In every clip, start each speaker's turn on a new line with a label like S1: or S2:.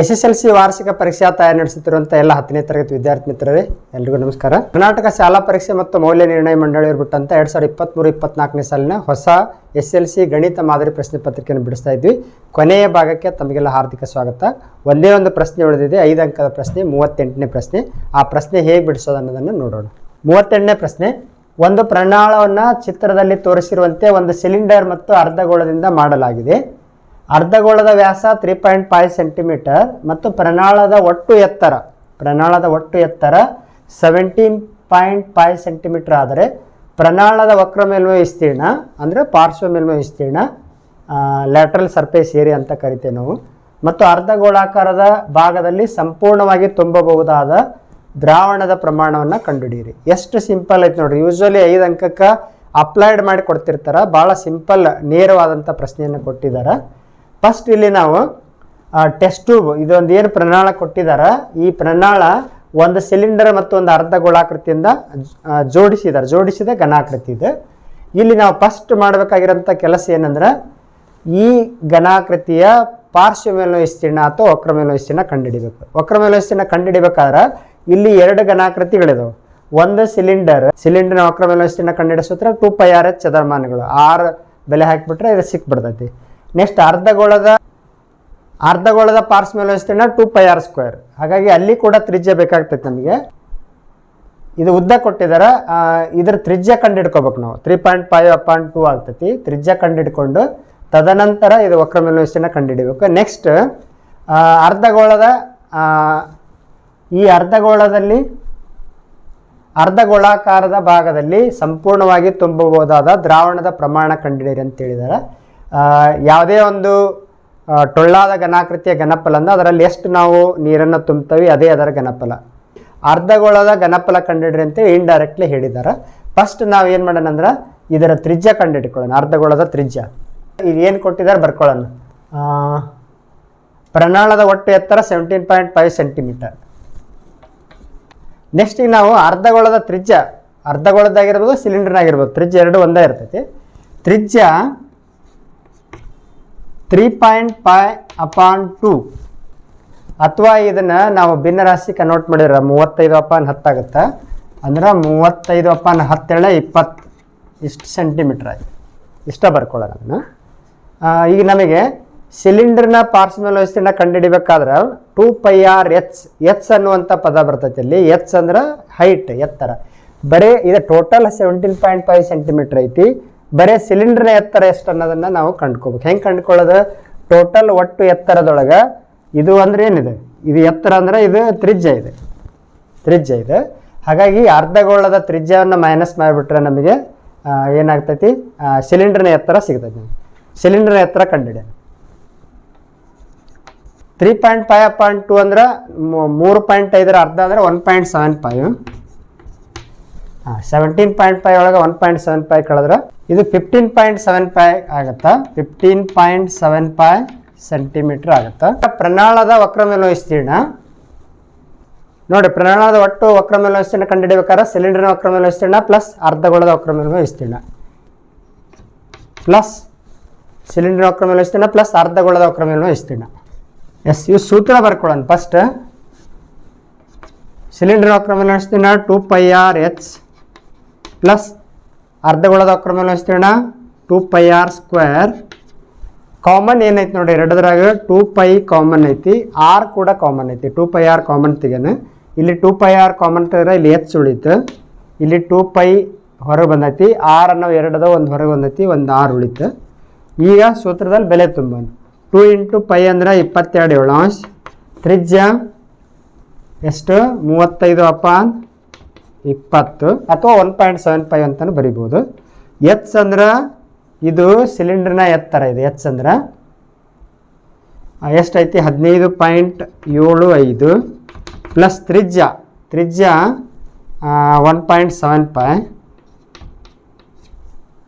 S1: S S L C ವಾರ್ಷಿಕ ಪರೀಕ್ಷಾ ತಯಾರಿ ನಡೆಸುತ್ತಿರುವಂಥ ಎಲ್ಲ ಹತ್ತನೇ ತರಗತಿ ವಿದ್ಯಾರ್ಥಿ ಮಿತ್ರರೇ, ಎಲ್ರಿಗೂ ನಮಸ್ಕಾರ. ಕರ್ನಾಟಕ ಶಾಲಾ ಪರೀಕ್ಷೆ ಮತ್ತು ಮೌಲ್ಯ ನಿರ್ಣಯ ಮಂಡಳಿ ಬಿಟ್ಟಂತ ಎರಡು ಸಾವಿರದ ಇಪ್ಪತ್ತ್ಮೂರು ಇಪ್ಪತ್ನಾಲ್ಕನೇ ಸಾಲಿನ ಹೊಸ ಎಸ್ ಎಲ್ ಸಿ ಗಣಿತ ಮಾದರಿ ಪ್ರಶ್ನೆ ಪತ್ರಿಕೆಯನ್ನು ಬಿಡಿಸ್ತಾ ಇದ್ವಿ. ಕೊನೆಯ ಭಾಗಕ್ಕೆ ತಮಗೆಲ್ಲ ಹಾರ್ದಿಕ ಸ್ವಾಗತ. ಒಂದೇ ಒಂದು ಪ್ರಶ್ನೆ ಉಳಿದಿದೆ, ಐದು ಅಂಕದ ಪ್ರಶ್ನೆ, ಮೂವತ್ತೆಂಟನೇ ಪ್ರಶ್ನೆ. ಆ ಪ್ರಶ್ನೆ ಹೇಗೆ ಬಿಡಿಸೋದು ಅನ್ನೋದನ್ನು ನೋಡೋಣ. ಮೂವತ್ತೆಂಟನೇ ಪ್ರಶ್ನೆ, ಒಂದು ಪ್ರಣಾಳವನ್ನು ಚಿತ್ರದಲ್ಲಿ ತೋರಿಸಿರುವಂತೆ ಒಂದು ಸಿಲಿಂಡರ್ ಮತ್ತು ಅರ್ಧಗೋಳದಿಂದ ಮಾಡಲಾಗಿದೆ. ಅರ್ಧಗೋಳದ ವ್ಯಾಸ ತ್ರೀ ಪಾಯಿಂಟ್ ಫೈವ್ ಸೆಂಟಿಮೀಟರ್ ಮತ್ತು ಪ್ರಣಾಳದ ಒಟ್ಟು ಎತ್ತರ, ಪ್ರಣಾಳದ ಒಟ್ಟು ಎತ್ತರ ಸೆವೆಂಟೀನ್ ಪಾಯಿಂಟ್ ಫೈವ್ ಸೆಂಟಿಮೀಟರ್ ಆದರೆ ಪ್ರಣಾಳದ ವಕ್ರ ಮೇಲ್ಮೈ ವಿಸ್ತೀರ್ಣ ಅಂದರೆ ಪಾರ್ಶ್ವ ಮೇಲ್ಮೈ ವಿಸ್ತೀರ್ಣ ಲ್ಯಾಟ್ರಲ್ ಸರ್ಫೇಸ್ ಏರಿಯಾ ಅಂತ ಕರಿತೇವೆ ನಾವು. ಮತ್ತು ಅರ್ಧಗೋಳಾಕಾರದ ಭಾಗದಲ್ಲಿ ಸಂಪೂರ್ಣವಾಗಿ ತುಂಬಬಹುದಾದ ದ್ರಾವಣದ ಪ್ರಮಾಣವನ್ನು ಕಂಡುಹಿಡಿಯಿರಿ. ಎಷ್ಟು ಸಿಂಪಲ್ ಐತೆ ನೋಡಿರಿ. ಯೂಶ್ವಲಿ ಐದು ಅಂಕಕ್ಕೆ ಅಪ್ಲೈಡ್ ಮಾಡಿ ಕೊಡ್ತಿರ್ತಾರೆ. ಭಾಳ ಸಿಂಪಲ್ ನೇರವಾದಂಥ ಪ್ರಶ್ನೆಯನ್ನು ಕೊಟ್ಟಿದ್ದಾರೆ ಫಸ್ಟ್ ಇಲ್ಲಿ ನಾವು ಟೆಸ್ಟ್ ಟ್ಯೂಬ್ ಇದೊಂದು ಏನು ಪ್ರಣಾಳ ಕೊಟ್ಟಿದ್ದಾರೆ ಈ ಪ್ರಣಾಳ ಒಂದು ಸಿಲಿಂಡರ್ ಮತ್ತು ಒಂದು ಅರ್ಧ ಗೋಳಾಕೃತಿಯಿಂದ ಜೋಡಿಸಿದ್ದಾರೆ ಜೋಡಿಸಿದ ಘನಾಕೃತಿ ಇದೆ. ಇಲ್ಲಿ ನಾವು ಫಸ್ಟ್ ಮಾಡಬೇಕಾಗಿರೋಂಥ ಕೆಲಸ ಏನಂದ್ರೆ, ಈ ಘನಾಕೃತಿಯ ಪಾರ್ಶ್ವ ಮೇಲ್ಮೈ ವಿಸ್ತೀರ್ಣ ಅಥವಾ ವಕ್ರ ಮೇಲ್ಮೈ ವಿಸ್ತೀರ್ಣ ಕಂಡುಹಿಡಿಬೇಕು. ವಕ್ರ ವಿಸ್ತೀರ್ಣ ಕಂಡುಹಿಡಿಬೇಕಾದ್ರೆ, ಇಲ್ಲಿ ಎರಡು ಘನಾಕೃತಿಗಳಿದಾವೆ. ಒಂದು ಸಿಲಿಂಡರ್ ಸಿಲಿಂಡರ್ನ ವಕ್ರ ಮೇಲ್ಮೈ ವಿಸ್ತೀರ್ಣ ಕಂಡುಹಿಡಿಯೋ ಸೂತ್ರ ಟೂ ಪೈ ಆರ್ ಎಚ್ ಚದರಮಾನಗಳು ಆರ್ ಬೆಲೆ ಹಾಕಿಬಿಟ್ರೆ ಇದು ಸಿಕ್ಬಿಡ್ತೈತಿ. ನೆಕ್ಸ್ಟ್ ಅರ್ಧಗೋಳದ ಅರ್ಧಗೋಳದ ಪಾರ್ಶ್ವ ಮೇಲೆ ವಿಸ್ತೀರ್ಣ ಟೂ ಪೈ ಆರ್ ಸ್ಕ್ವೇರ್ ಹಾಗಾಗಿ ಅಲ್ಲಿ ಕೂಡ ತ್ರಿಜ್ಯ ಬೇಕಾಗ್ತೈತೆ ನಮಗೆ. ಇದು ಉದ್ದ ಕೊಟ್ಟಿದ್ದಾರೆ ಇದ್ರ ತ್ರಿಜ್ಯ ಕಂಡುಹಿಡ್ಕೋಬೇಕು ನಾವು. Three point five point two ಆಗ್ತೈತಿ. ತ್ರಿಜ್ಯ ಕಂಡುಹಿಡ್ಕೊಂಡು ತದನಂತರ ಇದು ವಕ್ರ ಮೇಲ್ಮೈ ವಿಸ್ತೀರ್ಣ ಕಂಡುಹಿಡಿಬೇಕು ನೆಕ್ಸ್ಟ್ ಅರ್ಧಗೋಳದ ಈ ಅರ್ಧಗೋಳದಲ್ಲಿ, ಅರ್ಧಗೋಳಾಕಾರದ ಭಾಗದಲ್ಲಿ ಸಂಪೂರ್ಣವಾಗಿ ತುಂಬಬಹುದಾದ ದ್ರಾವಣದ ಪ್ರಮಾಣ ಕಂಡುಹಿಡಿಯಿರಿ ಅಂತ ಹೇಳಿದ್ದಾರೆ ಯಾವುದೇ ಒಂದು ಟೊಳ್ಳಾದ ಘನಾಕೃತಿಯ ಘನಫಲ ಅಂದರೆ ಅದರಲ್ಲಿ ಎಷ್ಟು ನಾವು ನೀರನ್ನು ತುಂಬ್ತೀವಿ, ಅದೇ ಅದರ ಘನಫಲ. ಅರ್ಧಗೋಳದ ಘನಫಲ ಕಂಡುಹಿಡ್ರಿ ಅಂತೇಳಿ ಇಂಡೈರೆಕ್ಟ್ಲಿ ಹೇಳಿದ್ದಾರೆ. ಫಸ್ಟ್ ನಾವು ಏನು ಮಾಡೋಣ ಅಂದ್ರೆ ಇದರ ತ್ರಿಜ್ಯ ಕಂಡುಹಿಡ್ಕೊಳ್ಳೋಣ ಅರ್ಧಗೋಳದ ತ್ರಿಜ್ಯ. ಇದು ಏನು ಕೊಟ್ಟಿದ್ದಾರೆ ಬರ್ಕೊಳ್ಳೋಣ. ಪ್ರಣಾಳದ ಒಟ್ಟು ಎತ್ತರ seventeen point five centimetre next ಈಗ ನಾವು ಅರ್ಧಗೋಳದ ತ್ರಿಜ್ಯ ಅರ್ಧಗೋಳದಾಗಿರ್ಬೋದು ಸಿಲಿಂಡರ್ನಾಗಿರ್ಬೋದು ತ್ರಿಜ್ಯ ಎರಡು ಒಂದೇ ಇರ್ತೈತಿ. ತ್ರಿಜ್ಯ three point five upon two ಅಥವಾ ಇದನ್ನು ನಾವು ಭಿನ್ನರಾಶಿ ಕನ್ವರ್ಟ್ ಮಾಡಿದ್ರೆ ಮೂವತ್ತೈದು ಅಪಾನ್ ಹತ್ತಾಗುತ್ತೆ? ಅಂದ್ರೆ ಮೂವತ್ತೈದು ಅಪಾನ್ ಹತ್ತೇಳೆ ಇಪ್ಪತ್ತು ಇಷ್ಟು ಸೆಂಟಿಮೀಟ್ರ್ ಆಯ್ತು. ಇಷ್ಟ ಬರ್ಕೊಳ್ಳೋಣ ಅದನ್ನು. ಈಗ ನಮಗೆ ಸಿಲಿಂಡರ್ನ ಪಾರ್ಶ್ವಮೇಲ್ ವ್ಯವಸ್ಥೆನ ಕಂಡುಹಿಡಿಬೇಕಾದ್ರೆ two pi R H H ಅನ್ನುವಂಥ ಪದ ಬರ್ತೈತೆ ಅಲ್ಲಿ. ಎಚ್ ಅಂದ್ರೆ ಹೈಟ್ ಎತ್ತರ ಬರೀ, ಇದು total seventeen point five centimetre ಐತಿ. ಬರೀ ಸಿಲಿಂಡರ್ನ ಎತ್ತರ ಎಷ್ಟು ಅನ್ನೋದನ್ನು ನಾವು ಕಂಡ್ಕೋಬೇಕು. ಹೆಂಗೆ ಕಂಡ್ಕೊಳ್ಳೋದು? ಟೋಟಲ್ ಒಟ್ಟು ಎತ್ತರದೊಳಗೆ ಇದು ಅಂದ್ರೆ ಏನಿದೆ? ಇದು ಎತ್ತರ ಅಂದ್ರೆ ಇದು ತ್ರಿಜ್ಯ ಇದೆ. ತ್ರಿಜ್ಯ ಇದೆ. ಹಾಗಾಗಿ ಅರ್ಧಗೋಳದ ತ್ರಿಜ್ಯವನ್ನು ಮೈನಸ್ ಮಾಡಿಬಿಟ್ರೆ ನಮಗೆ ಏನಾಗ್ತೈತಿ? ಸಿಲಿಂಡರ್ನ ಎತ್ತರ ಸಿಗ್ತೈತಿ ನಮಗೆ. ಸಿಲಿಂಡರ್ನ ಎತ್ತರ ಕಂಡಿದೆ three point five point two ಅಂದ್ರೆ ಮೂರು ಪಾಯಿಂಟ್ ಐದರ ಅರ್ಧ ಅಂದ್ರೆ ಒನ್ ಪಾಯಿಂಟ್ ಸೆವೆನ್ ಫೈವ್ ಹಾಂ ಸೆವೆಂಟೀನ್ ಪಾಯಿಂಟ್ ಫೈವ್ ಒಳಗೆ ಒನ್ ಪಾಯಿಂಟ್ ಸೆವೆನ್ ಫೈವ್ ಕಳೆದ್ರೆ ಇದು ಫಿಫ್ಟೀನ್ ಪಾಯಿಂಟ್ ಸೆವೆನ್ ಫೈವ್ ಆಗುತ್ತಾ? Fifteen point seven five centimetre ಆಗುತ್ತಾ? ಪ್ರಣಾಳದ ವಕ್ರ ಮೇಲ್ಮೈ ವಿಸ್ತೀರ್ಣ ನೋಡಿ, ಪ್ರಣಾಳದ ಒಟ್ಟು ವಕ್ರ ಮೇಲ್ಮೈ ವಿಸ್ತೀರ್ಣ ಕಂಡುಹಿಡಿಬೇಕಾದ್ರೆ ಸಿಲಿಂಡರ್ನ ವಕ್ರ ಮೇಲ್ಮೈ ವಿಸ್ತೀರ್ಣ ಪ್ಲಸ್ ಅರ್ಧಗೋಳದ ವಕ್ರ ಮೇಲ್ಮೈ ವಿಸ್ತೀರ್ಣ ಪ್ಲಸ್ ಸಿಲಿಂಡರ್ ವಕ್ರ ಮೇಲ್ಮೈ ವಿಸ್ತೀರ್ಣ ಪ್ಲಸ್ ಅರ್ಧಗೋಳದ ವಕ್ರ ಮೇಲ್ಮೈ ವಿಸ್ತೀರ್ಣ ಎಸ್ ಇವು ಸೂತ್ರ ಬರ್ಕೊಳ್ಳೋಣ ಫಸ್ಟ್ ಸಿಲಿಂಡರ್ ವಕ್ರ ಮೇಲ್ಮೈ ವಿಸ್ತೀರ್ಣ two pi R H plus ಅರ್ಧಗೋಳದ ಅಕ್ರಮ ವಿಸ್ತೀರ್ಣ two pi R square common ಏನೈತಿ ನೋಡಿ, ಎರಡದ್ರಾಗ ಟೂ ಪೈ ಕಾಮನ್ ಐತಿ ಆರ್ ಕೂಡ ಕಾಮನ್ ಐತಿ. ಟೂ ಪೈ ಆರ್ ಕಾಮನ್ ತೆಗೇನೆ. ಇಲ್ಲಿ ಟೂ ಪೈ ಆರ್ ಕಾಮನ್ ತೆಗೆದ್ರೆ ಇಲ್ಲಿ ಎಚ್ ಉಳಿತು. ಇಲ್ಲಿ ಟೂ ಪೈ ಹೊರಗೆ ಬಂದೈತಿ ಆರ್ ಅನ್ನೋ ಎರಡದ ಒಂದು ಹೊರಗೆ ಬಂದೈತಿ, ಒಂದು ಆರು ಉಳಿತು. ಈಗ ಸೂತ್ರದಲ್ಲಿ ಬೆಲೆ ತುಂಬ ಟೂ ಇಂಟು ಪೈ ಅಂದ್ರೆ ಇಪ್ಪತ್ತೆರಡು ಏಳು ಅಂಶ. ತ್ರಿಜ್ಯ ಎಷ್ಟು? ಮೂವತ್ತೈದು ಅಪಾನ್. ಇಪ್ಪತ್ತು ಅಥವಾ ಒನ್ ಪಾಯಿಂಟ್ ಸೆವೆನ್ ಫೈವ್ ಅಂತಲೂ ಬರಿಬೋದು. ಎಚ್ ಅಂದ್ರೆ ಇದು ಸಿಲಿಂಡರ್ನ ಎತ್ತರ ಇದೆ. ಎಚ್ ಅಂದ್ರೆ ಎಷ್ಟೈತಿ? ಹದಿನೈದು ಪಾಯಿಂಟ್ ಏಳು ಐದು ಪ್ಲಸ್ ತ್ರಿಜ್ಯ. ತ್ರಿಜ್ಯ ಒನ್ ಪಾಯಿಂಟ್ ಸೆವೆನ್ ಫೈ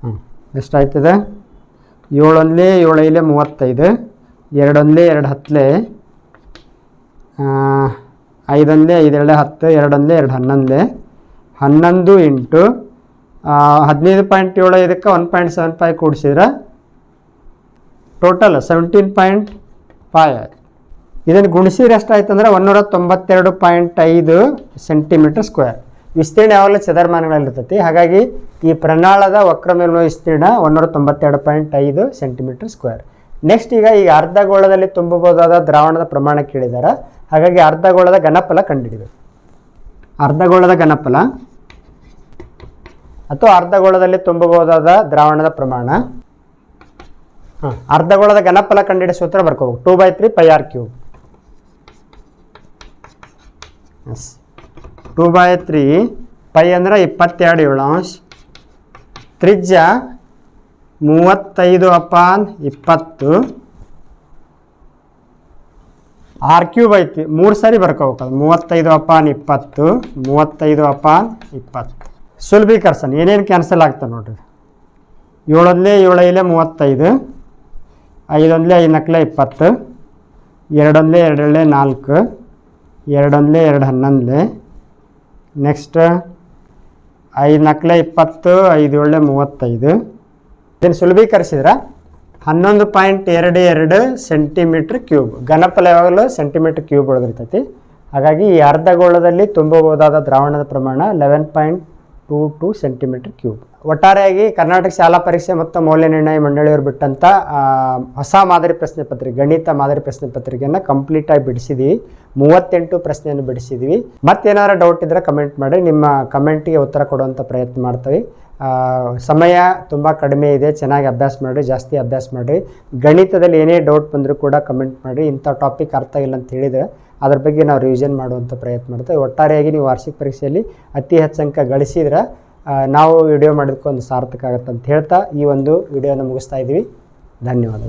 S1: ಹ್ಞೂ ಎಷ್ಟಾಯ್ತದೆ? ಏಳೊಂದಲೇ ಏಳೈಲೆ ಮೂವತ್ತೈದು, ಎರಡೊಂದಲೇ ಎರಡು ಹತ್ತಲೆ ಐದೊಂದಲೇ ಐದೆರಡೆ ಹತ್ತು, ಎರಡೊಂದಲೇ ಎರಡು ಹನ್ನೊಂದಲೇ ಹನ್ನೊಂದು ಇಂಟು ಹದಿನೈದು ಪಾಯಿಂಟ್ ಏಳು ಇದಕ್ಕೆ ಒನ್ ಪಾಯಿಂಟ್ ಸೆವೆನ್ ಫೈವ್ ಕೂಡಿಸಿದ್ರೆ ಟೋಟಲ್ ಸೆವೆಂಟೀನ್ ಪಾಯಿಂಟ್ ಫೈವ್ ಇದನ್ನು ಗುಣಿಸಿದ್ರೆ ಎಷ್ಟಾಯ್ತಂದ್ರೆ ಒಂದೂರ ತೊಂಬತ್ತೆರಡು ಪಾಯಿಂಟ್ ಐದು ಸೆಂಟಿಮೀಟರ್ ಸ್ಕ್ವೇರ್ ವಿಸ್ತೀರ್ಣ ಯಾವಾಗಲೂ ಚದರ್ಮಾನಗಳಲ್ಲಿರ್ತೈತಿ. ಹಾಗಾಗಿ ಈ ಪ್ರಣಾಳದ ವಕ್ರ ಮೇಲಿನ ವಿಸ್ತೀರ್ಣ ಒಂದೂರ ತೊಂಬತ್ತೆರಡು ಪಾಯಿಂಟ್ ಐದು ಸೆಂಟಿಮೀಟರ್ ಸ್ಕ್ವೇರ್ ನೆಕ್ಸ್ಟ್ ಈಗ ಈ ಅರ್ಧಗೋಳದಲ್ಲಿ ತುಂಬಬಹುದಾದ ದ್ರಾವಣದ ಪ್ರಮಾಣ ಕೇಳಿದ್ದಾರೆ ಹಾಗಾಗಿ ಅರ್ಧಗೋಳದ ಘನಫಲ ಕಂಡುಹಿಡಿಬೇಕು ಅರ್ಧಗೋಳದ ಘನಫಲ ಅಥವಾ ಅರ್ಧಗೋಳದಲ್ಲಿ ತುಂಬಬಹುದಾದ ದ್ರಾವಣದ ಪ್ರಮಾಣ. ಹಾಂ, ಅರ್ಧಗೋಳದ ಘನಫಲ ಕಂಡಿಡಿಯ ಸೂತ್ರ ಬರ್ಕೋಬೇಕು two by three pi R cube. Yes. Two by three pi ಅಂದ್ರೆ ಇಪ್ಪತ್ತೆರಡು ಏಳಾಂಶ ತ್ರಿಜ್ಯ ಮೂವತ್ತೈದು ಅಪಾನ್ ಇಪ್ಪತ್ತು. ಆರ್ ಕ್ಯೂಬ್ ಐತಿ. ಮೂರು ಸಾರಿ ಬರ್ಕೋಬೇಕು ಅದು ಮೂವತ್ತೈದು ಅಪಾನ್ ಇಪ್ಪತ್ತು, ಮೂವತ್ತೈದು ಅಪಾನ್ ಇಪ್ಪತ್ತು. ಸುಲಭೀಕರ್ಸನ್ ಏನೇನು ಕ್ಯಾನ್ಸಲ್ ಆಗ್ತದೆ ನೋಡ್ರಿ. ಏಳೊಂದಲೇ ಏಳೈಲೆ ಮೂವತ್ತೈದು, ಐದೊಂದಲೇ ಐದು ನಕ್ಲೆ ಇಪ್ಪತ್ತು, ಎರಡೊಂದಲೇ ಎರಡೇಳೆ ನಾಲ್ಕು, ಎರಡೊಂದಲೇ ಎರಡು ಹನ್ನೊಂದಲೇ ನೆಕ್ಸ್ಟ್ ನಕ್ಲೆ ಇಪ್ಪತ್ತು ಐದು ಏಳೆ ಮೂವತ್ತೈದು ಇದನ್ನು ಸುಲಭೀಕರಿಸಿದ್ರೆ ಹನ್ನೊಂದು ಪಾಯಿಂಟ್ ಎರಡು ಎರಡು ಸೆಂಟಿಮೀಟ್ರ್ ಕ್ಯೂಬ್. ಘನಫಲ ಯಾವಾಗಲೂ ಸೆಂಟಿಮೀಟ್ರ್ ಕ್ಯೂಬ್ ಒಳಗಿರ್ತೈತಿ ಹಾಗಾಗಿ ಈ ಅರ್ಧಗೋಳದಲ್ಲಿ ತುಂಬಬಹುದಾದ ದ್ರಾವಣದ ಪ್ರಮಾಣ eleven point two two centimetre cube. ಒಟ್ಟಾರೆಯಾಗಿ ಕರ್ನಾಟಕ ಶಾಲಾ ಪರೀಕ್ಷೆ ಮತ್ತು ಮೌಲ್ಯ ನಿರ್ಣಯ ಮಂಡಳಿಯವರು ಬಿಟ್ಟಂಥ ಹೊಸ ಮಾದರಿ ಪ್ರಶ್ನೆ ಪತ್ರಿಕೆ ಗಣಿತ ಮಾದರಿ ಪ್ರಶ್ನೆ ಪತ್ರಿಕೆಯನ್ನು ಕಂಪ್ಲೀಟಾಗಿ ಬಿಡಿಸಿದ್ದೀವಿ ಮೂವತ್ತೆಂಟು ಪ್ರಶ್ನೆಯನ್ನು ಬಿಡಿಸಿದ್ವಿ. ಮತ್ತೇನಾದ್ರು ಡೌಟ್ ಇದ್ದರೆ ಕಮೆಂಟ್ ಮಾಡಿ, ನಿಮ್ಮ ಕಮೆಂಟಿಗೆ ಉತ್ತರ ಕೊಡುವಂಥ ಪ್ರಯತ್ನ ಮಾಡ್ತೀವಿ. ಸಮಯ ತುಂಬ ಕಡಿಮೆ ಇದೆ. ಚೆನ್ನಾಗಿ ಅಭ್ಯಾಸ ಮಾಡಿರಿ, ಜಾಸ್ತಿ ಅಭ್ಯಾಸ ಮಾಡಿರಿ. ಗಣಿತದಲ್ಲಿ ಏನೇ ಡೌಟ್ ಬಂದರೂ ಕೂಡ ಕಮೆಂಟ್ ಮಾಡಿರಿ ಇಂಥ ಟಾಪಿಕ್ ಅರ್ಥ ಇಲ್ಲ ಅಂತ ಹೇಳಿದರೆ ಅದ್ರ ಬಗ್ಗೆ ನಾವು ರಿವಿಷನ್ ಮಾಡುವಂಥ ಪ್ರಯತ್ನ ಮಾಡ್ತೇವೆ ಒಟ್ಟಾರೆಯಾಗಿ ನೀವು ವಾರ್ಷಿಕ ಪರೀಕ್ಷೆಯಲ್ಲಿ ಅತಿ ಹೆಚ್ಚು ಅಂಕ ಗಳಿಸಿದ್ರೆ ನಾವು ವಿಡಿಯೋ ಮಾಡೋದಕ್ಕೆ ಒಂದು ಸಾರ್ಥಕ ಆಗುತ್ತೆ ಅಂತ ಹೇಳ್ತಾ ಈ ಒಂದು ವಿಡಿಯೋನ ಮುಗಿಸ್ತಾ ಇದ್ದೀವಿ. ಧನ್ಯವಾದಗಳು.